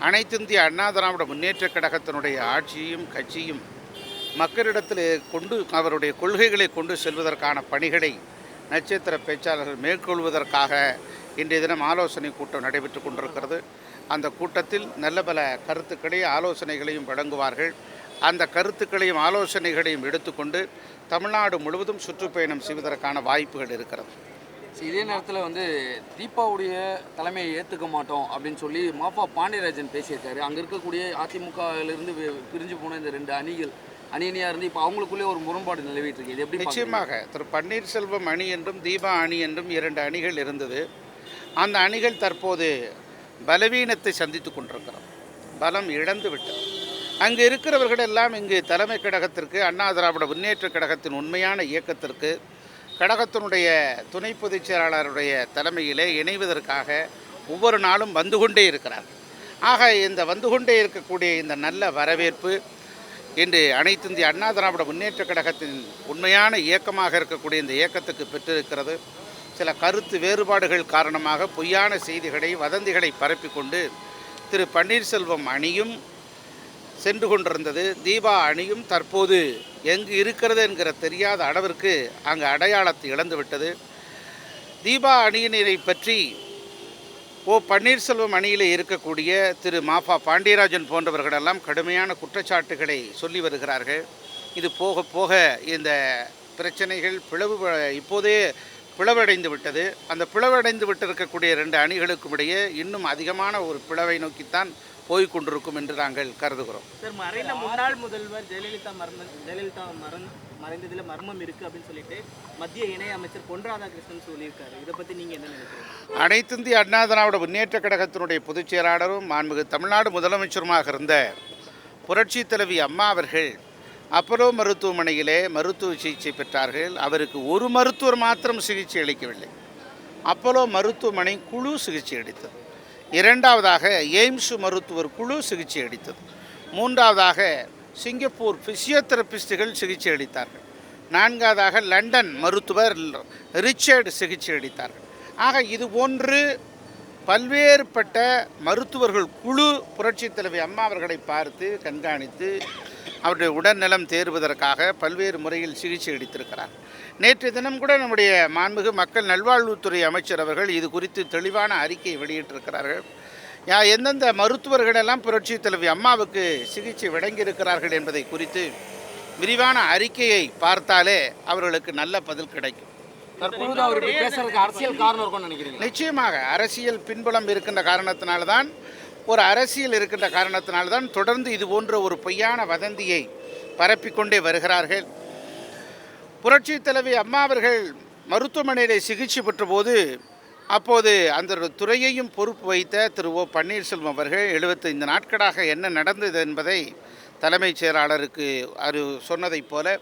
அனைத்திந்திய அண்ணா திராவிட முன்னேற்றக் கழகத்தினுடைய ஆட்சியும் கட்சியும் மக்களிடத்தில் கொண்டு அவருடைய கொள்கைகளை கொண்டு செல்வதற்கான பணிகளை நட்சத்திர பேச்சாளர்கள் மேற்கொள்வதற்காக இன்றைய தினம் ஆலோசனை கூட்டம் நடைபெற்று கொண்டிருக்கிறது. அந்த கூட்டத்தில் நல்ல பல கருத்துக்களையும் ஆலோசனைகளையும் வழங்குவார்கள். அந்த கருத்துக்களையும் ஆலோசனைகளையும் எடுத்துக்கொண்டு தமிழ்நாடு முழுவதும் சுற்றுப்பயணம் செய்வதற்கான வாய்ப்புகள் இருக்கிறது. இதே நேரத்தில் வந்து தீபாவுடைய தலைமையை ஏற்றுக்க மாட்டோம் அப்படின்னு சொல்லி மாப்பா பாண்டியராஜன் பேசியிருக்காரு. அங்கே இருக்கக்கூடிய அதிமுகவிலிருந்து பிரிஞ்சு போன இந்த ரெண்டு அணிகள் அணி அணியாக இருந்து இப்போ அவங்களுக்குள்ளே ஒரு முரண்பாடு நிலவிட்டு இருக்கு. இது எப்படி நிச்சயமாக திரு பன்னீர்செல்வம் அணி என்றும் தீபா அணி என்றும் இரண்டு அணிகள் இருந்தது. அந்த அணிகள் தற்போது பலவீனத்தை சந்தித்து கொண்டிருக்கிறோம். பலம் இழந்து விட்டது. அங்கு இருக்கிறவர்கள் எல்லாம் இங்கு தலைமை கழகத்திற்கு அண்ணா திராவிட முன்னேற்றக் கழகத்தின் உண்மையான இயக்கத்திற்கு கழகத்தினுடைய துணை பொதுச் செயலாளருடைய தலைமையிலே இணைவதற்காக ஒவ்வொரு நாளும் வந்து கொண்டே இருக்கிறார். ஆக இந்த வந்து கொண்டே இருக்கக்கூடிய இந்த நல்ல வரவேற்பு இன்று அனைத்து இந்திய அண்ணா திராவிட முன்னேற்ற கழகத்தின் உண்மையான இயக்கமாக இருக்கக்கூடிய இந்த இயக்கத்துக்கு பெற்றிருக்கிறது. சில கருத்து வேறுபாடுகள் காரணமாக பொய்யான செய்திகளை வதந்திகளை பரப்பிக்கொண்டு திரு பன்னீர்செல்வம் அணியும் சென்று கொண்டிருந்தது. தீபா அணியும் தற்போது எங்கு இருக்கிறது என்கிற தெரியாத அளவிற்கு அங்கு அடையாளத்தை இழந்துவிட்டது தீபா அணியினரை பற்றி ஓ பன்னீர்செல்வம் அணியில் இருக்கக்கூடிய திரு மாஃபா பாண்டியராஜன் போன்றவர்களெல்லாம் கடுமையான குற்றச்சாட்டுகளை சொல்லி வருகிறார்கள். இது போக போக இந்த பிரச்சனைகள் பிளவு இப்போதே பிளவடைந்து விட்டது. அந்த பிளவடைந்து விட்டிருக்கக்கூடிய ரெண்டு அணிகளுக்கும் இடையே இன்னும் அதிகமான ஒரு பிளவை நோக்கித்தான் போய்க் கொண்டிருக்கும் என்று நாங்கள் கருதுகிறோம். சார் மறைந்த முன்னாள் முதல்வர் ஜெயலலிதா மரண ஜெயலலிதா மரண் மறைந்ததுல மர்மம் இருக்கு அப்படின்னு சொல்லிட்டு மத்திய இணை அமைச்சர் பொன் ராதாகிருஷ்ணன் சொல்லியிருக்காரு. இதை பத்தி நீங்க என்ன நினைக்கிறீங்க? அனைத்து இந்திய அண்ணா திராவிட முன்னேற்றக் கழகத்தினுடைய பொதுச் செயலாளரும் மாண்புமிகு தமிழ்நாடு முதலமைச்சருமாக இருந்த புரட்சி தலைவி அம்மா அவர்கள் அப்பலோ மருத்துவமனையிலே மருத்துவ சிகிச்சை பெற்றார்கள். அவருக்கு ஒரு மருத்துவர் மாத்திரம் சிகிச்சை அளிக்கவில்லை. அப்பலோ மருத்துவமனை குழு சிகிச்சை அளித்தது. இரண்டாவதாக எய்ம்ஸ் மருத்துவர் குழு சிகிச்சை அளித்தது. மூன்றாவதாக சிங்கப்பூர் பிசியோதெரபிஸ்டுகள் சிகிச்சை அளித்தார்கள். நான்காவதாக லண்டன் மருத்துவர் ரிச்சர்டு சிகிச்சை அளித்தார்கள். ஆக இது போன்று பல்வேறுபட்ட மருத்துவர்கள் குழு புரட்சித் தலைவி அம்மா அவர்களை பார்த்து கண்காணித்து அவருடைய உடல்நலம் தேறுவதற்காக பல்வேறு முறையில் சிகிச்சை அளித்திருக்கிறார். நேற்று தினம் கூட நம்முடைய மாண்புமிகு மக்கள் நல்வாழ்வுத்துறை அமைச்சர் அவர்கள் இது குறித்து தெளிவான அறிக்கை வெளியிட்டிருக்கிறார்கள். யா எந்தெந்த மருத்துவர்கள் எல்லாம் புரட்சி தலைவி அம்மாவுக்கு சிகிச்சை வழங்கியிருக்கிறார்கள் என்பதை குறித்து விரிவான அறிக்கையை பார்த்தாலே அவர்களுக்கு நல்ல பதில் கிடைக்கும். அரசியல் காரணம் நினைக்கிறீங்க நிச்சயமாக அரசியல் பின்புலம் இருக்கின்ற காரணத்தினால்தான் ஒரு அரசியல் இருக்கின்ற காரணத்தினால்தான் தொடர்ந்து இது போன்ற ஒரு பொய்யான வதந்தியை பரப்பிக்கொண்டே வருகிறார்கள். புரட்சி தலைவி அம்மா அவர்கள் மருத்துவமனையில் சிகிச்சை பெற்றபோது அப்போது அந்த துறையையும் பொறுப்பு வைத்த திரு ஓ பன்னீர்செல்வம் அவர்கள் எழுபத்தைந்து நாட்களாக என்ன நடந்தது என்பதை தலைமைச் செயலாளருக்கு அது சொன்னதைப் போல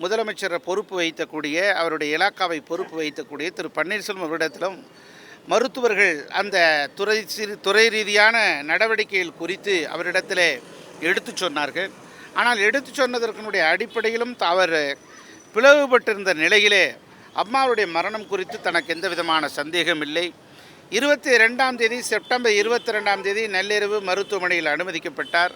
முதலமைச்சரை பொறுப்பு வைத்தக்கூடிய அவருடைய இலாக்காவை பொறுப்பு வைத்தக்கூடிய திரு பன்னீர்செல்வம் அவரிடத்திலும் மருத்துவர்கள் அந்த துறை சிறு துறை ரீதியான நடவடிக்கைகள் குறித்து அவரிடத்தில் எடுத்து சொன்னார்கள். ஆனால் எடுத்து சொன்னதற்கனுடைய அடிப்படையிலும் அவர் பிளவுபட்டிருந்த நிலையிலே அம்மாவுடைய மரணம் குறித்து தனக்கு எந்த விதமான சந்தேகம் இல்லை. இருபத்தி ரெண்டாம் தேதி செப்டம்பர் இருபத்தி ரெண்டாம் தேதி நள்ளிரவு மருத்துவமனையில் அனுமதிக்கப்பட்டார்.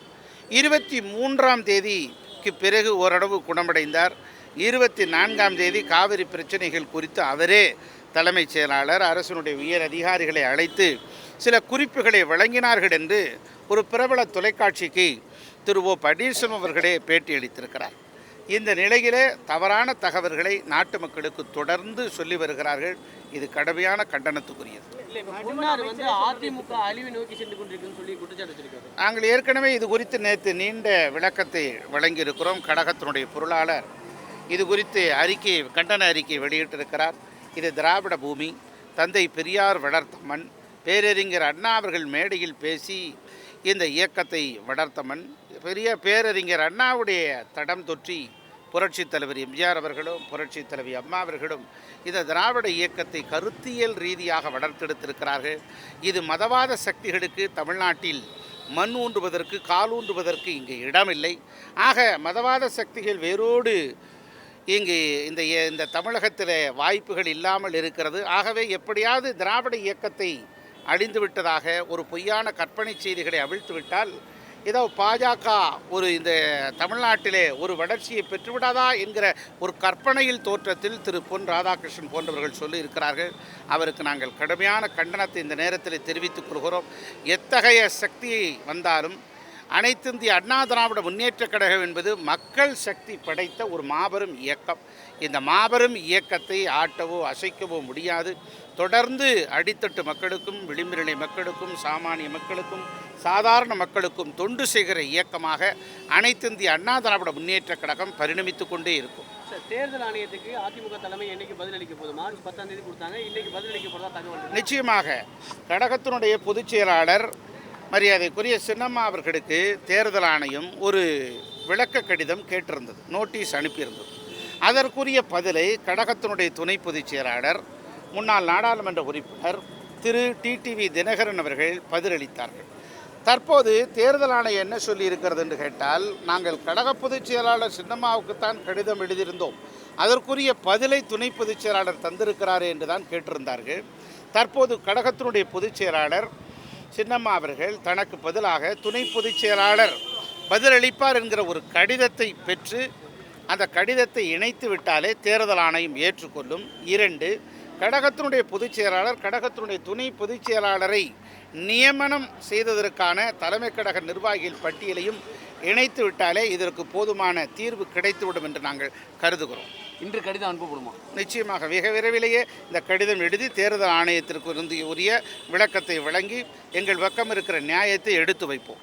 இருபத்தி மூன்றாம் தேதிக்கு பிறகு ஓரளவு குணமடைந்தார். இருபத்தி நான்காம் தேதி காவிரி பிரச்சனைகள் குறித்து அவரே தலைமைச் செயலாளர் அரசினுடைய உயர் அதிகாரிகளை அழைத்து சில குறிப்புகளை வழங்கினார்கள் என்று ஒரு பிரபல தொலைக்காட்சிக்கு திரு ஓ பன்னீர்செல்வம் அவர்களே பேட்டி அளித்திருக்கிறார். இந்த நிலையிலே தவறான தகவல்களை நாட்டு மக்களுக்கு தொடர்ந்து சொல்லி வருகிறார்கள். இது கடுமையான கண்டனத்துக்குரியது. நாங்கள் ஏற்கனவே இது குறித்து நேற்று நீண்ட விளக்கத்தை வழங்கியிருக்கிறோம். கழகத்தினுடைய பொருளாளர் இது குறித்து அறிக்கை கண்டன அறிக்கை வெளியிட்டிருக்கிறார். இது திராவிட பூமி. தந்தை பெரியார் வளர்த்த மண். பேரறிஞர் அண்ணா அவர்கள் மேடையில் பேசி இந்த இயக்கத்தை வளர்த்த மண். பெரிய பேரறிஞர் அண்ணாவுடைய தடம் தொற்றி புரட்சித் தலைவர் எம்ஜிஆர் அவர்களும் புரட்சித் தலைவி அம்மா அவர்களும் இந்த திராவிட இயக்கத்தை கருத்தியல் ரீதியாக வளர்த்தெடுத்திருக்கிறார்கள். இது மதவாத சக்திகளுக்கு தமிழ்நாட்டில் மண் ஊன்றுவதற்கு கால் ஊன்றுவதற்கு இங்கு இடமில்லை. ஆக மதவாத சக்திகள் வேரோடு இங்கு இந்த இந்த தமிழகத்தில் வாய்ப்புகள் இல்லாமல் இருக்கிறது. ஆகவே எப்படியாவது திராவிட இயக்கத்தை அழிந்து விட்டதாக ஒரு பொய்யான கற்பனை செய்திகளை அவிழ்த்து விட்டால் ஏதோ பாஜக ஒரு இந்த தமிழ்நாட்டிலே ஒரு வளர்ச்சியை பெற்றுவிடாதா என்கிற ஒரு கற்பனையில் தோற்றத்தில் திரு பொன் ராதாகிருஷ்ணன் போன்றவர்கள் சொல்லி இருக்கிறார்கள் அவருக்கு நாங்கள் கடுமையான கண்டனத்தை இந்த நேரத்தில் தெரிவித்துக் கொள்கிறோம். எத்தகைய சக்தியை வந்தாலும் அனைத்து இந்திய அண்ணா திராவிட முன்னேற்றக் கழகம் என்பது மக்கள் சக்தி படைத்த ஒரு மாபெரும் இயக்கம். இந்த மாபெரும் இயக்கத்தை ஆட்டவோ அசைக்கவோ முடியாது. தொடர்ந்து அடித்தட்டு மக்களுக்கும் விளிம்புநிலை மக்களுக்கும் சாமானிய மக்களுக்கும் சாதாரண மக்களுக்கும் தொண்டு செய்கிற இயக்கமாக அனைத்து இந்திய அண்ணா திராவிட முன்னேற்றக் கழகம் பரிணமித்து கொண்டே இருக்கும். தேர்தல் ஆணையத்துக்கு அதிமுக தலைமை என்னைக்கு பதிலளிக்க போகுது? மார்ச் பத்தாம் தேதி கொடுத்தாங்க இன்னைக்கு பதிலளிக்க போறதா தகவல். நிச்சயமாக கழகத்தினுடைய பொதுச் செயலாளர் மரியாதைக்குரிய சின்னம்மா அவர்களுக்கு தேர்தல் ஆணையம் ஒரு விளக்க கடிதம் கேட்டிருந்தது நோட்டீஸ் அனுப்பியிருந்தது. அதற்குரிய பதிலை கழகத்தினுடைய துணை பொதுச் செயலாளர் முன்னாள் நாடாளுமன்ற உறுப்பினர் திரு. டிடிவி தினகரன் அவர்கள் பதிலளித்தார்கள். தற்போது தேர்தல் ஆணையம் என்ன சொல்லி இருக்கிறது என்று கேட்டால் நாங்கள் கழக பொதுச் செயலாளர் சின்னம்மாவுக்குத்தான் கடிதம் எழுதியிருந்தோம். அதற்குரிய பதிலை துணை பொதுச் செயலாளர் தந்திருக்கிறார் என்று தான் கேட்டிருந்தார்கள். தற்போது கழகத்தினுடைய பொதுச் செயலாளர் சின்னம்மா அவர்கள் தனக்கு பதிலாக துணை பொதுச் செயலாளர் பதிலளிப்பார் என்கிற ஒரு கடிதத்தை பெற்று அந்த கடிதத்தை இணைத்து விட்டாலே தேர்தல் ஆணையம் ஏற்றுக்கொள்ளும். இரண்டு கடகத்தினுடைய பொதுச் செயலாளர் கடகத்தினுடைய துணை பொதுச் செயலாளரை நியமனம் செய்ததற்கான தலைமை கழக நிர்வாகிகள் பட்டியலையும் இணைத்து விட்டாலே இதற்கு போதுமான தீர்வு கிடைத்துவிடும் என்று நாங்கள் கருதுகிறோம். இன்று கடிதம் அனுப்பப்படுமா? நிச்சயமாக மிக விரைவிலேயே இந்த கடிதம் எழுதி தேர்தல் ஆணையத்திற்கு இருந்து உரிய விளக்கத்தை வழங்கி எங்கள் பக்கம் இருக்கிற நியாயத்தை எடுத்து வைப்போம்.